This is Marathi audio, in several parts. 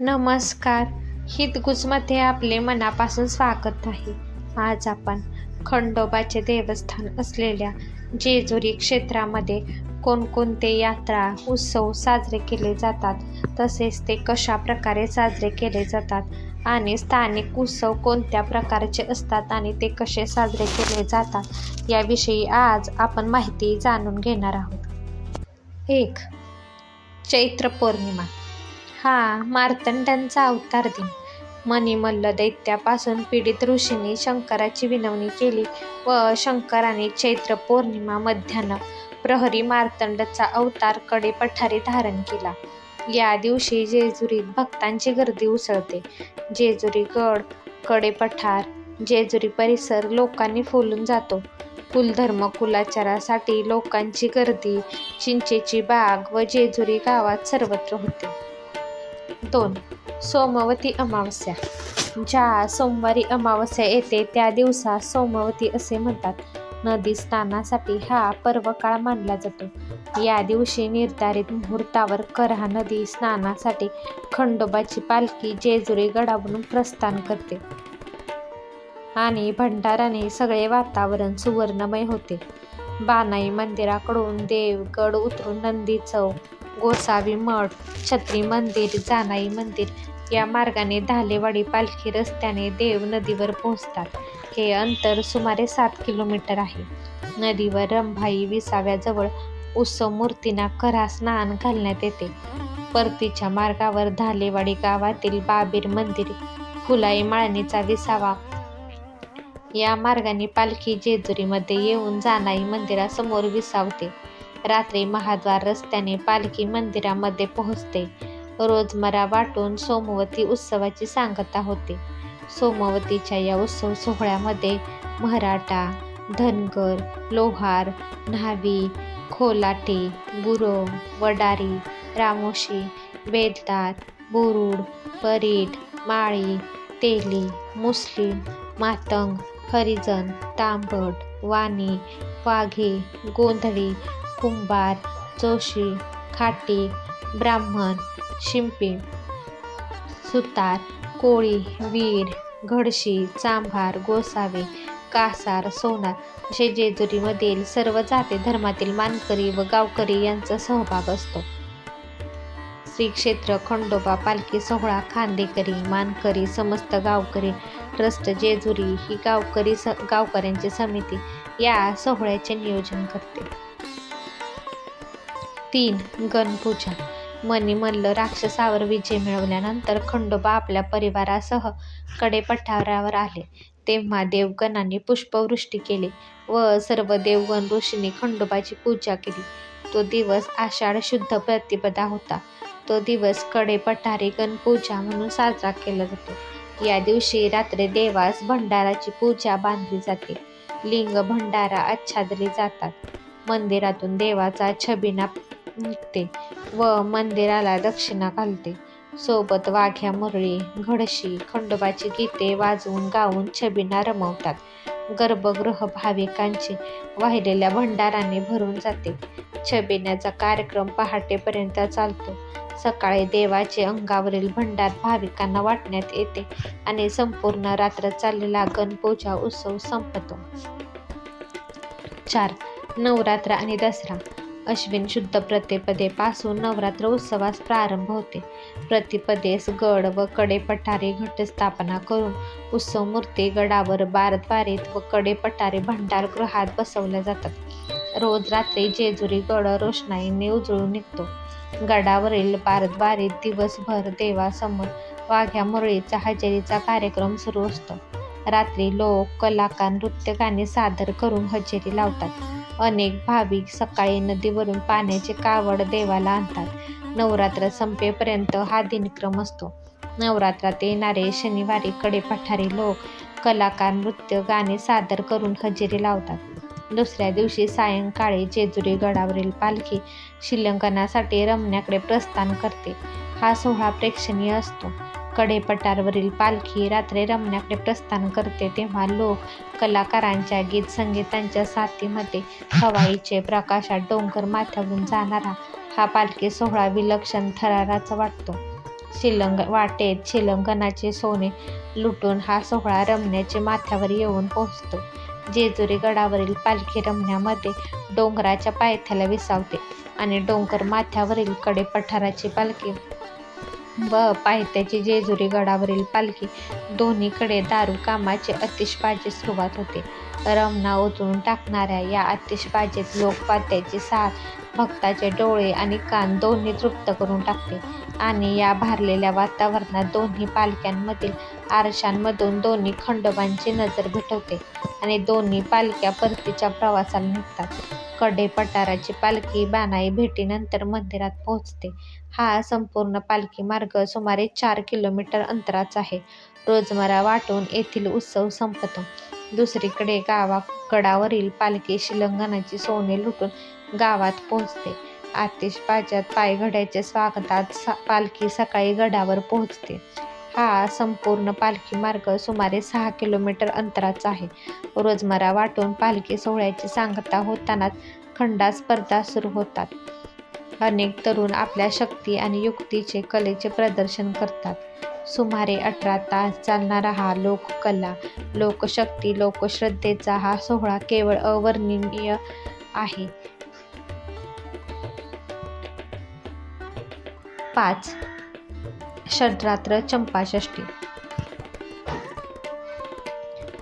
नमस्कार. हितगुजमध्ये आपले मनापासून स्वागत आहे. आज आपण खंडोबाचे देवस्थान असलेल्या जेजुरी क्षेत्रामध्ये कोणकोणते यात्रा उत्सव साजरे केले जातात तसेच ते कशा प्रकारे साजरे केले जातात आणि स्थानिक उत्सव कोणत्या प्रकारचे असतात आणि ते कसे साजरे केले जातात याविषयी आज आपण माहिती जाणून घेणार आहोत. एक चैत्र पौर्णिमा. हा मार्तंडांचा अवतार दिन. मणिमल्ल दैत्यापासून पीडित ऋषींनी शंकराची विनवणी केली व शंकराने चैत्र पौर्णिमा मध्यानं प्रहरी मार्तंडचा अवतारकडे पठारी धारण केला. या दिवशी जेजुरीत भक्तांची गर्दी उसळते. जेजुरी गडकडे पठार जेजुरी परिसर लोकांनी फुलून जातो. कुलधर्म कुलाचारासाठी लोकांची गर्दी चिंचेची बाग व जेजुरी गावात सर्वत्र होते. दोन. सोमवती अमावस्या. ज्या सोमवारी अमावस्या येते त्या दिवसा सोमवती असे म्हणतात. नदी स्नानासाठी हा पर्व काळ मानला जातो. या दिवशी निर्धारित मुहूर्तावर करहा नदी स्नानासाठी खंडोबाची पालखी जेजुरी गडावरून प्रस्थान करते. आणि भंडाराने सगळे वातावरण सुवर्णमय होते. बानाई मंदिराकडून देवगड उतरून नंदी चौक गोसावी मठ छत्री मंदिर जानाई मंदिर या मार्गाने धालेवाडी पालखी रस्त्याने देव नदीवर पोहोचतात. हे अंतर सुमारे सात किलोमीटर आहे. नदीवर रंभाई विसाव्याजवळ उत्सव मूर्तींना करा स्नान घालण्यात येते. परतीच्या मार्गावर धालेवाडी गावातील बाबीर मंदिर फुलाई माळणीचा विसावा. या मार्गाने पालखी जेजुरीमध्ये येऊन जानाई मंदिरासमोर विसावते. रात्री महाद्वार रस्त्याने पालखी मंदिरामध्ये पोहोचते. रोजमरा वाटून सोमवती उत्सवाची सांगता होते. सोमवतीच्या या उत्सव सोहळ्यामध्ये मराठा धनगर लोहार न्हावी खोलाटे गुरव वडारी रामोशी बेलदार बुरुड परीट माळी तेली मुस्लिम मातंग हरिजन तांबट वाणी वाघे गोंधळी कुंभार जोशी खाटी ब्राह्मण शिंपी सुतार कोळी वीर घडशी चांभार गोसावे कासार सोनार असे जेजुरीमधील सर्व जाती धर्मातील मानकरी व गावकरी यांचा सहभाग असतो. श्री क्षेत्र खंडोबा पालखी सोहळा खांदेकरी मानकरी समस्त गावकरी ट्रस्ट जेजुरी ही गावकरी स गावकऱ्यांची समिती या सोहळ्याचे नियोजन करते. तीन गणपूजा. मणिमल्ल राक्षसावर विजय मिळवल्यानंतर खंडोबा आपल्या परिवारासह कडेपठारावर आले. तेव्हा देवगणांनी पुष्पवृष्टी केली व सर्व देवगण ऋषींनी खंडोबाची पूजा केली. तो दिवस आषाढ शुद्ध प्रतिपदा होता. तो दिवसकडे पठारी गणपूजा म्हणून साजरा केला जातो. या दिवशी रात्री देवास भंडाराची पूजा बांधली जाते. लिंग भंडारा आच्छादले जातात. मंदिरातून देवाचा छबिना निघते व मंदिराला दक्षिणा घालते. सोबत वाघ्या मुरळी घडशी खंडोबाची गीते वाजवून गाऊन छबिना रमवतात. गर्भगृह भाविकांचे वाहिलेल्या भंडाराने भरून जाते. छबिन्याचा कार्यक्रम पहाटेपर्यंत चालतो. सकाळी देवाचे अंगावरील भंडार भाविकांना वाटण्यात येते आणि संपूर्ण रात्र चाललेला गणपूजा उत्सव संपतो. चार. नवरात्र आणि दसरा. अश्विन शुद्ध प्रतिपदेपासून नवरात्र उत्सवास प्रारंभ होते. प्रतिपदेस गड व कडे पठारे घटस्थापना करून उत्सव मूर्ती गडावर बारद्वारीत व कडे पठारे भंडारगृहात बसवल्या जातात. रोज रात्री जेजुरी गड रोषणाईने उजळून निघतो. गडावरील बारद्वारीत दिवसभर देवासमोर वाघ्या मुरळीचा हजेरीचा कार्यक्रम सुरू असतो. रात्री लोक कलाकार नृत्य गाणे सादर करून हजेरी लावतात. अनेक भाविक सकाळी नदीवरून पाण्याचे कावड देवाला आणतात. नवरात्र संपेपर्यंत हा दिनक्रम असतो. नवरात्रात येणारे शनिवारी कडे पठारी लोक कलाकार नृत्य गाणे सादर करून हजेरी लावतात. दुसऱ्या दिवशी सायंकाळी जेजुरी गडावरील पालखी शिल्लंकनासाठी रमण्याकडे प्रस्थान करते. हा सोहळा प्रेक्षणीय असतो. कडेपटारवरील पालखी रात्री रमण्याकडे प्रस्थान करते. तेव्हा लोक कलाकारांच्या गीत संगीतांच्या साथीमध्ये हवाईचे प्रकाशात डोंगर माथ्यावरून जाणारा हा पालखी सोहळा विलक्षण थराराचा वाटतो. शिलंग वाटेत शिलंगणाचे सोने लुटून हा सोहळा रमण्याचे माथ्यावर येऊन पोहोचतो. जेजुरी गडावरील पालखी रमण्यामध्ये डोंगराच्या पायथ्याला विसावते आणि डोंगर माथ्यावरील कडे पठाराची पालखी व पायथ्याची जेजुरी गडावरील पालखी दोन्हीकडे दारू कामाचे अतिशबाजी सुरुवात होते. रमना उतरून टाकणाऱ्या या आतिषबाजीत लोकपात्याची साथ भक्ताचे डोळे आणि कान दोन्ही तृप्त करून टाकते आणि या भारलेल्या वातावरणात दोन्ही पालख्यांमधील आरशांमधून दोन्ही खंडोबांची नजर भेटवते. आणि दोन्ही पालख्या परतीच्या प्रवासाला निघतात. कडे पठाराची पालखी बानाई भेटीनंतर मंदिरात पोहोचते. हा संपूर्ण पालखी मार्ग सुमारे चार किलोमीटर अंतराचा आहे. रोजमरा वाटून येथील उत्सव संपतो. दुसरीकडे गावा गडावरील पालखी शिलंगणाची सोने लुटून गावात पोहोचते. आतिषबाजात पायघड्याच्या स्वागतात सा पालखी सकाळी गडावर पोहोचते. हा संपूर्ण पालखी मार्ग सुमारे सहा किलोमीटर अंतराचा आहे. रोजमरा वाटून पालखी सोहळ्याची सांगता होतानाच खंडा स्पर्धा सुरू होतात. अनेक तरुण आपल्या शक्ती आणि युक्तीचे कलेचे प्रदर्शन करतात. सुमारे अठरा तास चालणारा हा लोककला लोकशक्ती लोकश्रद्धेचा हा सोहळा केवळ अवर्णनीय आहे. पाच षड्रात्र चंपाषष्ठी.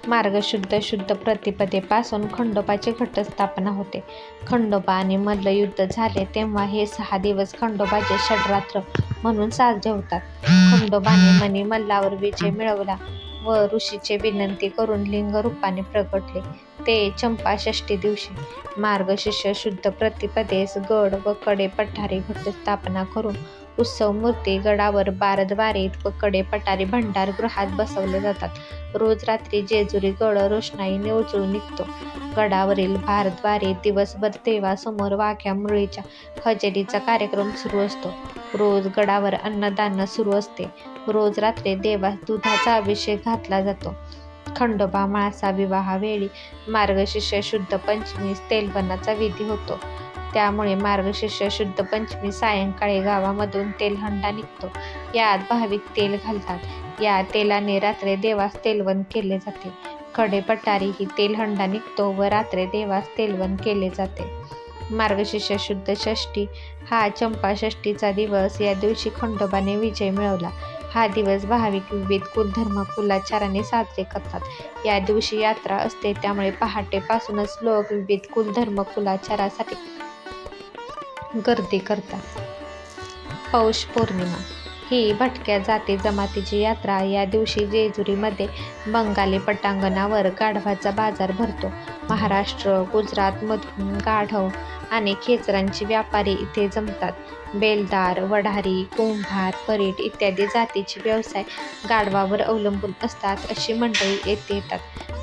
मार्गशुद्ध शुद्ध प्रतिपदेपासून खंडोबाची घटस्थापना होते. खंडोबा आणि मल्लयुद्ध झाले तेव्हा हे सहा दिवस खंडोबाचे षड्रात्र म्हणून साजरे होतात. खंडोबाने मनी मल्लावर विजय मिळवला व ऋषीचे विनंती करून लिंग रूपाने प्रगटले. ते चंपाषष्ठी दिवशी मार्गशिष्य शुद्ध प्रतिपदेस गड व कडे पठारी घटस्थापना करून उत्सव मूर्ती गडावर बारद्वारेत व कडे पठारी भंडारगृहात बसवले जातात. रोज रात्री जेजुरी गड रोषणाईने उजळून निघतो. गडावरील भारद्वारे दिवसभर देवासमोर वाघ्या मुरळीच्या हजेरीचा कार्यक्रम सुरू असतो. रोज गडावर अन्नदान सुरू असते. रोज रात्री देवास दुधाचा अभिषेक घातला जातो. खंडोबा माळसा विवाहावेळी मार्गशीर्ष शुद्ध पंचमीस तेलवनाचा विधी होतो. त्यामुळे मार्गशीर्ष शुद्ध पंचमी सायंकाळी गावामधून तेलहंडा निघतो. यात भाविक तेल घालतात. या तेलाने रात्री देवास तेलवण केले जाते. खडे पटारी ही तेलहंडा निघतो व रात्री देवास तेलवण केले जाते. मार्गशीर्ष शुद्ध षष्ठी हा चंपाषष्ठीचा दिवस. या दिवशी खंडोबाने विजय मिळवला. हा दिवस भाविक विविध कुलधर्म कुलाचाराने साजरे करतात. या दिवशी यात्रा असते. त्यामुळे पहाटेपासूनच लोक विविध कुलधर्म कुलाचारासाठी गर्दी करतात. पौष पौर्णिमा ही भटक्या जाती जमातीची यात्रा. या दिवशी जेजुरीमध्ये बंगाली पटांगणावर गाढवाचा बाजार भरतो. महाराष्ट्र गुजरातमधून गाढव आणि खेचरांचे व्यापारी इथे जमतात. बेलदार वढारी कुंभार परीट इत्यादी जातीचे व्यवसाय गाढवावर अवलंबून असतात अशी मंडळी येथे येतात.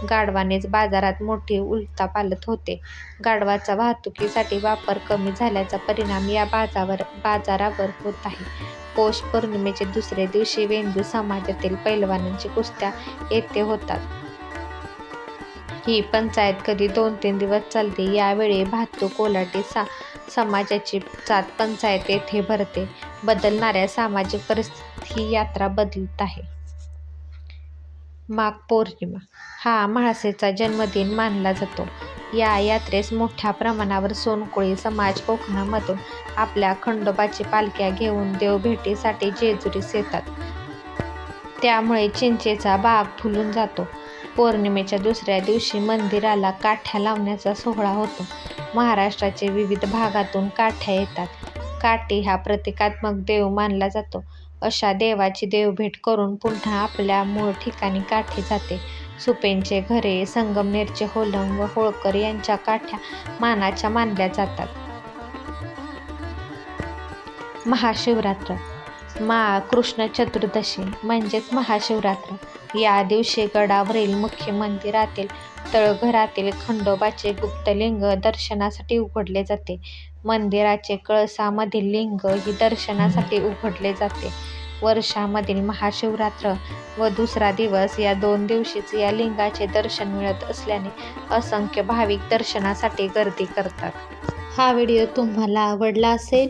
गाढवानेच बाजारात मोठी पालत होते. गाढवाचा वाहतुकीसाठी वापर कमी झाल्याचा परिणाम या बाजावर बाजारावर होत आहे. पौष पौर्णिमेचे दुसरे दिवशी वेंदू समाजातील पैलवानांची कुस्त्या येथे होतात. ही पंचायत कधी दोन तीन दिवस चालते यावेळी भातू कोलाटी सा समाजाची जात पंचायत येथे भरते. बदलणाऱ्या सामाजिक परिस्थिती ही यात्रा बदलत आहे. माघ पौर्णिमा. हा म्हाळसेचा जन्मदिन मानला जातो. या यात्रेस मोठ्या प्रमाणावर सोनकोळी समाज कोकणामधून आपल्या खंडोबाची पालख्या घेऊन देवभेटीसाठी जेजुरीस येतात. त्यामुळे चिंचेचा बाग फुलून जातो. पौर्णिमेच्या दुसऱ्या दिवशी मंदिराला काठ्या लावण्याचा सोहळा होतो. महाराष्ट्राचे विविध भागातून काठ्या येतात. काठी हा प्रतिकात्मक देव मानला जातो. अशा देवाची देवभेट करून पुन्हा आपल्या मूळ ठिकाणी काठी जाते. सुपेंचे घरे संगमनेरचे होलम व होळकर यांच्या काठ्या मानाच्या मानल्या जातात. महाशिवरात्र मा कृष्ण चतुर्दशी म्हणजेच महाशिवरात्र. या दिवशी गडावरील मुख्य मंदिरातील तळघरातील खंडोबाचे गुप्तलिंग दर्शनासाठी उघडले जाते. मंदिराचे कळसामधील लिंग ही दर्शनासाठी उघडले जाते. वर्षामधील महाशिवरात्र व दुसरा दिवस या दोन दिवशीच या लिंगाचे दर्शन मिळत असल्याने असंख्य भाविक दर्शनासाठी गर्दी करतात. हा व्हिडिओ तुम्हाला आवडला असेल